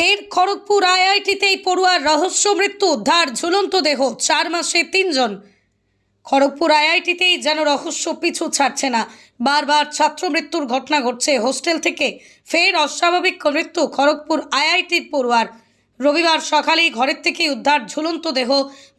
ফের খড়গপুর আইআইটিতেই পড়ুয়ার রহস্য মৃত্যু, উদ্ধার, ঝুলন্ত দেহ, চার মাসে তিনজন। খড়গপুর আইআইটিতেই যেন রহস্য পিছু ছাড়ছে না। বারবার ছাত্র মৃত্যুর ঘটনা ঘটছে হোস্টেল থেকে। ফের অস্বাভাবিক মৃত্যু খড়গপুর আইআইটির পড়ুয়ার। রবিবার সকালেই ঘরের থেকে উদ্ধার, ঝুলন্ত দেহ,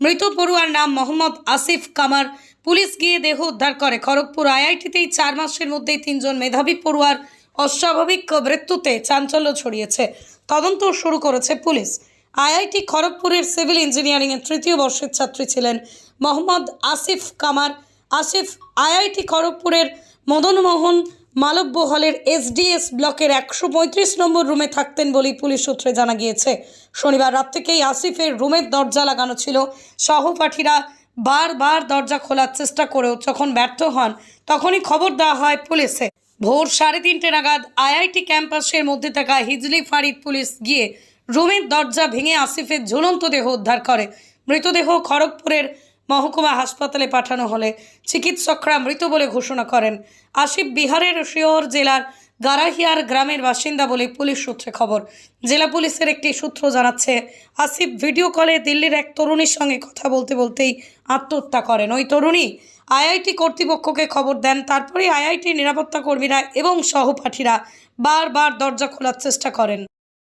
মৃত পড়ুয়ার নাম মোহাম্মদ আসিফ কামার। পুলিশ গিয়ে দেহ উদ্ধার করে। খড়গপুর আইআইটিতেই চার মাসের মধ্যেই তিনজন মেধাবী পড়ুয়ার অস্বাভাবিক মৃত্যুতে চাঞ্চল্য ছড়িয়েছে। তদন্ত শুরু করেছে পুলিশ। আইআইটি খড়গপুরের সিভিল ইঞ্জিনিয়ারিংয়ের তৃতীয় বর্ষের ছাত্রী ছিলেন মোহাম্মদ আসিফ কামার। আসিফ, আইআইটি খড়গপুরের মদনমোহন মালব্য হলের এসডিএস ব্লকের একশো পঁয়ত্রিশ নম্বর রুমে থাকতেন বলেই পুলিশ সূত্রে জানা গিয়েছে। শনিবার রাত থেকেই আসিফের রুমের দরজা লাগানো ছিল। সহপাঠীরা বারবার দরজা খোলার চেষ্টা করেও যখন ব্যর্থ হন, তখনই খবর দেওয়া হয় পুলিশে। ভোর সাড়ে তিনটে নাগাদ আইআইটি ক্যাম্পাসের মধ্যে থাকা হিজলি ফারিদ পুলিশ গিয়ে রুমের দরজা ভেঙে আসিফের ঝুলন্ত দেহ উদ্ধার করে। মৃতদেহ খড়গপুরের মহকুমা হাসপাতালে পাঠানো হলে চিকিৎসকরা মৃত বলে ঘোষণা করেন। আসিফ বিহারের শিওর জেলার গারাহিয়ার গ্রামের বাসিন্দা বলে পুলিশ সূত্রে খবর। জেলা পুলিশের একটি সূত্র জানাচ্ছে, আসিফ ভিডিও কলে দিল্লির এক তরুণীর সঙ্গে কথা বলতে বলতেই আত্মহত্যা করেন। ওই তরুণী আইআইটি কর্তৃপক্ষকে খবর দেন তারপরে আইআইটি নিরাপত্তা কর্মীরা এবং সহপাঠীরা বারবার দরজা খোলার চেষ্টা করেন।